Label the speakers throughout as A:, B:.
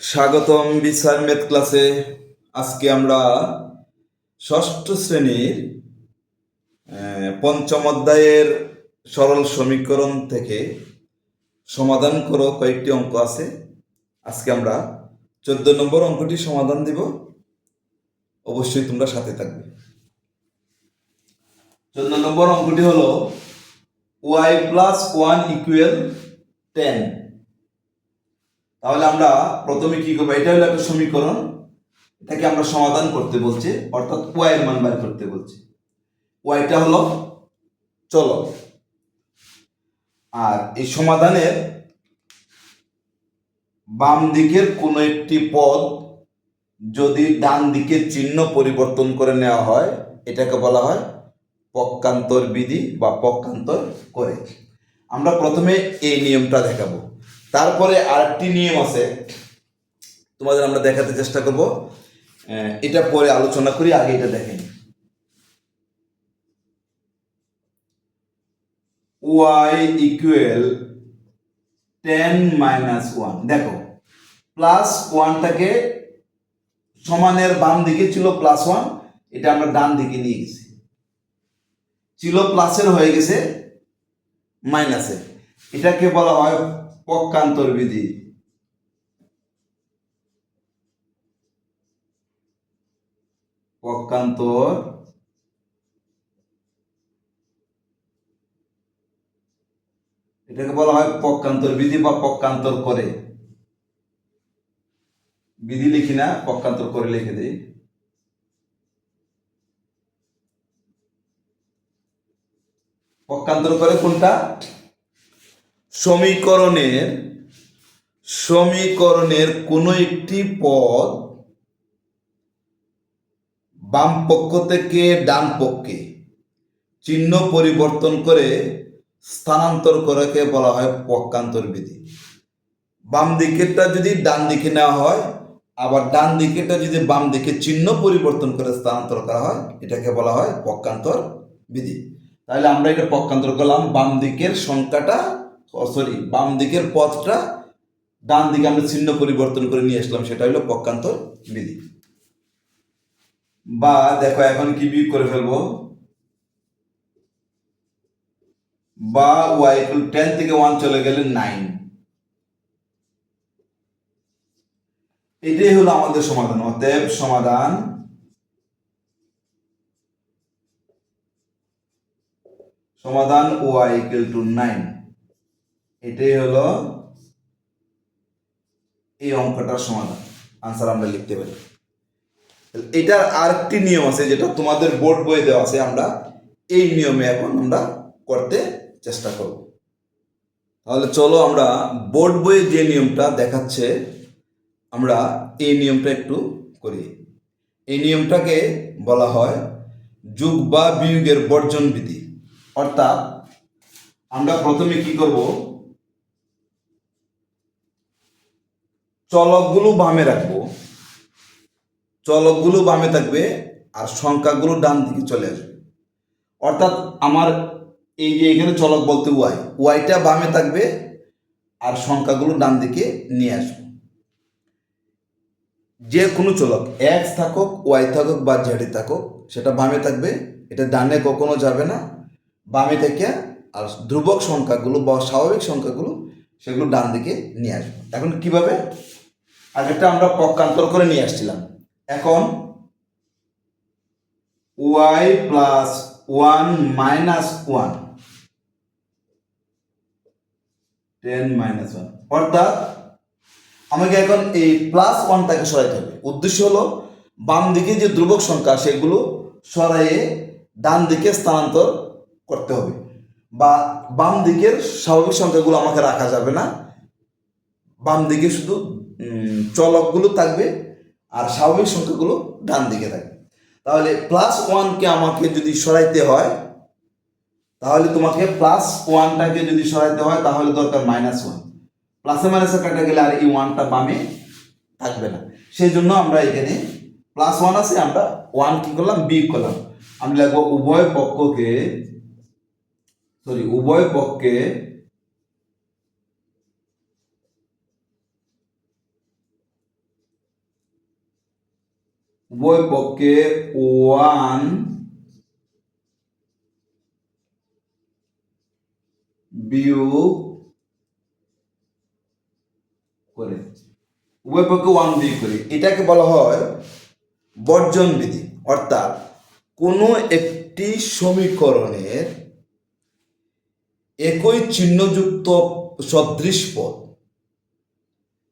A: স্বাগতম বিচার ম্যাথ ক্লাসে। আজকে আমরা ষষ্ঠ শ্রেণির পঞ্চম অধ্যায়ের সরল সমীকরণ থেকে সমাধান করো, কয়েকটি অঙ্ক আছে। আজকে আমরা চোদ্দ নম্বর অঙ্কটি সমাধান দিব। অবশ্যই তোমরা সাথে থাকবে। চোদ্দ নম্বর অঙ্কটি হলো Y plus one equal ten তাহলে আমরা প্রথমে কি করব? এটা হলো একটা সমীকরণ। এটাকে আমরা সমাধান করতে বলছে, অর্থাৎ ওয়াই এর মান বের করতে বলছে। ওয়াইটা হলো চলো আর এই সমাধানের বাম দিকের কোনো একটি পদ যদি ডান দিকের চিহ্ন পরিবর্তন করে নেওয়া হয়, এটাকে বলা হয় পক্ষান্তর বিধি বা পক্ষান্তর করে আমরা প্রথমে এই নিয়মটা দেখাবো। তারপরে আরেকটি নিয়ম আছে। তোমাদের আমরা দেখাতে চেষ্টা করব। এটা পরে আলোচনা করি, আগে এটা দেখেন। Y equal ten minus one দেখো প্লাস ওয়ানটাকে সমানের বাম দিকে ছিল প্লাস ওয়ান এটা আমরা ডান দিকে নিয়ে গেছি। ছিল প্লাসের হয়ে গেছে মাইনাসের এটাকে বলা হয় পক্ষান্তর বিধি। পক্ষান্তর এটাকে বলা হয় পক্ষান্তর বিধি বা পক্ষান্তর করে। বিধি লিখি না, পক্ষান্তর করে লিখে দিই। পক্ষান্তর করে কোনটা? সমীকরণের সমীকরণের কোনো একটি পদ বাম পক্ষ থেকে ডান পক্ষে চিহ্ন পরিবর্তন করে স্থানান্তর করাকে বলা হয় পক্ষান্তর বিধি। বাম দিকেরটা যদি ডান দিকে নেওয়া হয়, আবার ডান দিকেরটা যদি বাম দিকে চিহ্ন পরিবর্তন করে স্থানান্তর করা হয়, এটাকে বলা হয় পক্ষান্তর বিধি। তাহলে আমরা এটা পক্ষান্তর করলাম, বাম দিকের সংখ্যাটা সরি বাম দিকের পথটা ডান দিকে আমরা চিহ্ন পরিবর্তন করে নিয়ে আসলাম, সেটা হলো পক্ষান্তর বিধি। বা দেখো, এখন কি বিয়োগ করে ফেলব? বা ওয়াই ইকুয়াল টেন থেকে ওয়ান চলে গেলে নাইন এটাই হলো আমাদের সমাধান। অতএব সমাধান সমাধান ওয়াই টু নাইন এটাই হলো এই অঙ্কটার সমাধান। আনসার আমরা লিখতে পারি। এটার আরেকটি নিয়ম আছে যেটা তোমাদের বোর্ড বই দেওয়া আছে, আমরা এই নিয়মে এখন আমরা করতে চেষ্টা করব। তাহলে চলো আমরা বোর্ড বইয়ে যে নিয়মটা দেখাচ্ছে, আমরা এই নিয়মটা একটু করি। এই নিয়মটাকে বলা হয় যুগ বা বিয়োগের বর্জন বিধি। অর্থাৎ আমরা প্রথমে কি করব? চলকগুলো বামে রাখব। চলকগুলো বামে থাকবে আর সংখ্যাগুলো ডান দিকে চলে আসবে। অর্থাৎ আমার এই যে এখানে চলক বলতে ওয়াই ওয়াইটা বামে থাকবে আর সংখ্যাগুলো ডান দিকে নিয়ে আসবে। যে কোনো চলক এক্স থাকুক ওয়াই থাকুক বা জেডে থাকুক, সেটা বামে থাকবে, এটা ডানে কখনো যাবে না। বামে থেকে আর ধ্রুবক সংখ্যাগুলো বা স্বাভাবিক সংখ্যাগুলো, সেগুলো ডান দিকে নিয়ে আসবে। এখন কীভাবে? আগেরটা আমরা পক্ষান্তর করে নিয়ে আসছিলাম। এখন Y plus one minus one ten minus one অর্থাৎ আমাকে এখন এই প্লাস ওয়ানটাকে সরাইতে হবে। উদ্দেশ্য হলো বাম দিকে যে ধ্রুবক সংখ্যা, সেগুলো সরাইয়ে ডান দিকে স্থানান্তর করতে হবে। বা বাম দিকের স্বাভাবিক সংখ্যাগুলো আমাকে রাখা যাবে না। বাম দিকে শুধু চলকগুলো থাকবে আর স্বাভাবিক সংখ্যাগুলো ডান দিকে থাকবে। তাহলে প্লাস ওয়ানকে আমাকে যদি সরাইতে হয়, তাহলে তোমাকে প্লাস ওয়ানটাকে যদি সরাইতে হয়, তাহলে দরকার মাইনাস ওয়ান প্লাসে মাইনাসে কাটা গেলে আর এই ওয়ানটা বামে থাকবে না। সেই জন্য আমরা এখানে প্লাস ওয়ান আছে, আমরা ওয়ান কি করলাম? বি করলাম। আমি লিখব উভয় পক্ষকে সরি উভয় পক্ষে উভয় পক্ষে ওয়ান বিয়োগ করে। উভয় পক্ষে ওয়ান বিয়োগ করে। এটাকে বলা হয় বর্জন বিধি। অর্থাৎ কোনো একটি সমীকরণের একই চিহ্নযুক্ত সদৃশ পদ,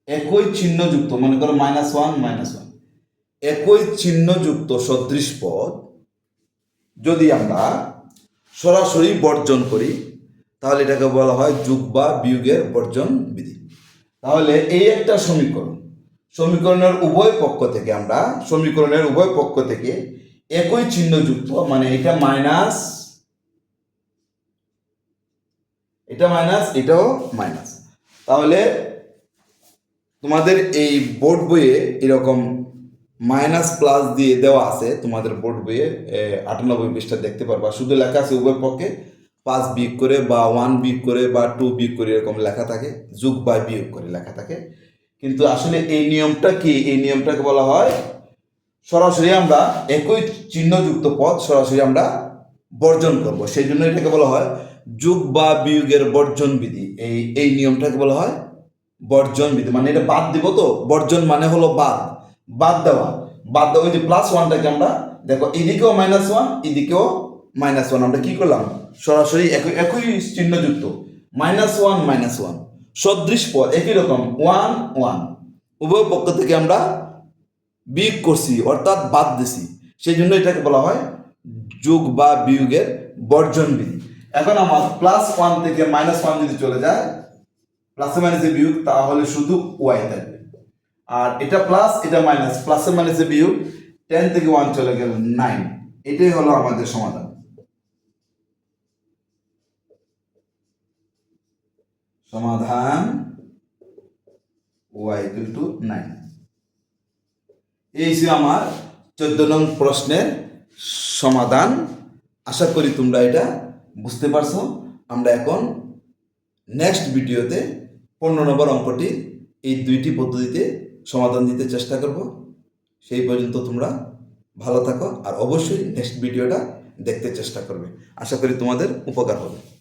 A: একই চিহ্নযুক্ত, মনে করো মাইনাস ওয়ান মাইনাস ওয়ান একই চিহ্নযুক্ত সদৃশ পদ যদি আমরা সরাসরি বর্জন করি, তাহলে এটাকে বলা হয় যুগ বা বিয়োগের বর্জন বিধি। তাহলে এই একটা সমীকরণ, সমীকরণের উভয় পক্ষ থেকে আমরা, সমীকরণের উভয় পক্ষ থেকে একই চিহ্নযুক্ত মানে এটা মাইনাস এটা মাইনাস, এটাও মাইনাস। তাহলে তোমাদের এই বোর্ড বইয়ে এরকম মাইনাস প্লাস দিয়ে দেওয়া আছে তোমাদের বোর্ড বইয়ে আটানব্বই পৃষ্ঠা দেখতে পারবা। শুধু লেখা আছে উভয় পক্ষে, পাঁচ বিয়োগ করে বা ওয়ান বিয়োগ করে বা টু বিয়োগ করে এরকম লেখা থাকে, যুগ বা বিয়োগ করে লেখা থাকে। কিন্তু আসলে এই নিয়মটা কি? এই নিয়মটাকে বলা হয়, সরাসরি আমরা একই চিহ্নযুক্ত পদ সরাসরি আমরা বর্জন করব। সেই জন্য এটাকে বলা হয় যুগ বা বিয়োগের বর্জন বিধি। এই এই নিয়মটাকে বলা হয় বর্জন বিধি। মানে এটা বাদ দিব তো? বর্জন মানে হলো বাদ। বাদ দেওয়া। বাদ দেওয়া ওই যে প্লাস ওয়ানটাকে আমরা, দেখো, এদিকেও মাইনাস ওয়ান এদিকেও মাইনাস ওয়ান আমরা কি করলাম? সরাসরি একই একই চিহ্নযুক্ত। মাইনাস ওয়ান মাইনাস ওয়ান সদৃশ পদ একই রকম। ওয়ান ওয়ান উভয় পক্ষ থেকে আমরা বিয়োগ করছি, অর্থাৎ বাদ দিছি। সেই জন্য এটাকে বলা হয় যোগ বা বিয়োগের বর্জন বিধি। এখন আমার প্লাস ওয়ান থেকে মাইনাস ওয়ান যদি চলে যায় প্লাসে মাইনাসে বিয়োগ, তাহলে শুধু ওয়াই থাকবে। আর এটা প্লাস এটা মাইনাস প্লাসে মাইনাসে বিয়োগ। টেন থেকে ওয়ান চলে গেল নাইন এটাই হলো আমাদের সমাধান। সমাধান ওয়াই ইকুয়াল টু নাইন এই ছিল আমার চোদ্দ নং প্রশ্নের সমাধান। আশা করি তোমরা এটা বুঝতে পারছ। আমরা এখন নেক্সট ভিডিওতে পনেরো নম্বর অঙ্কটি এই দুইটি পদ্ধতিতে সমাধান দিতে চেষ্টা করব। সেই পর্যন্ত তোমরা ভালো থাকো আর অবশ্যই নেক্সট ভিডিওটা দেখতে চেষ্টা করবে। আশা করি তোমাদের উপকার হবে।